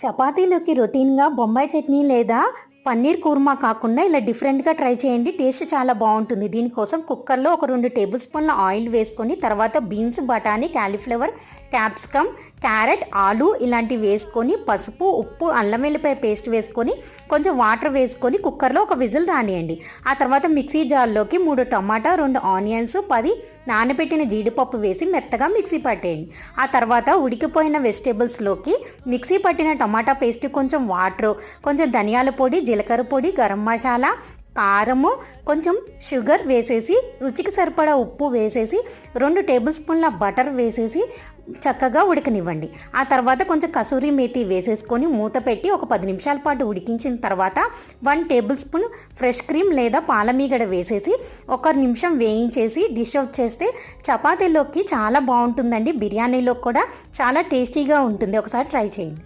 చపాతీలోకి రొటీన్గా బొంబాయి చట్నీ లేదా పన్నీర్ కూర్మా కాకుండా ఇలా డిఫరెంట్గా ట్రై చేయండి. టేస్ట్ చాలా బాగుంటుంది. దీనికోసం కుక్కర్లో ఒక రెండు టేబుల్ స్పూన్ల ఆయిల్ వేసుకొని తర్వాత బీన్స్ బఠానీ క్యాలీఫ్లవర్ క్యాప్సికమ్ క్యారెట్ ఆలు ఇలాంటివి వేసుకొని పసుపు ఉప్పు అల్లం వెల్లిపాయ పేస్ట్ వేసుకొని కొంచెం వాటర్ వేసుకొని కుక్కర్లో ఒక విజిల్ రానియండి. ఆ తర్వాత మిక్సీ జార్లోకి మూడు టమాటా రెండు ఆనియన్స్ పది నానబెట్టిన జీడిపప్పు వేసి మెత్తగా మిక్సీ పట్టేయండి. ఆ తర్వాత ఉడికిపోయిన వెజిటేబుల్స్లోకి మిక్సీ పట్టిన టమాటా పేస్ట్ కొంచెం వాటర్ కొంచెం ధనియాల పొడి జీలకర్ర పొడి గరం మసాలా కారము కొంచెం షుగర్ వేసేసి రుచికి సరిపడా ఉప్పు వేసేసి రెండు టేబుల్ స్పూన్ల బటర్ వేసేసి చక్కగా ఉడకనివ్వండి. ఆ తర్వాత కొంచెం కసూరి మేతి వేసేసుకొని మూత పెట్టి ఒక పది నిమిషాల పాటు ఉడికించిన తర్వాత one tablespoon fresh cream లేదా పాలమీగడ వేసేసి ఒక నిమిషం వేయించేసి డిష్ అవుట్ చేస్తే చపాతీలోకి చాలా బాగుంటుందండి. బిర్యానీలో కూడా చాలా టేస్టీగా ఉంటుంది. ఒకసారి ట్రై చేయండి.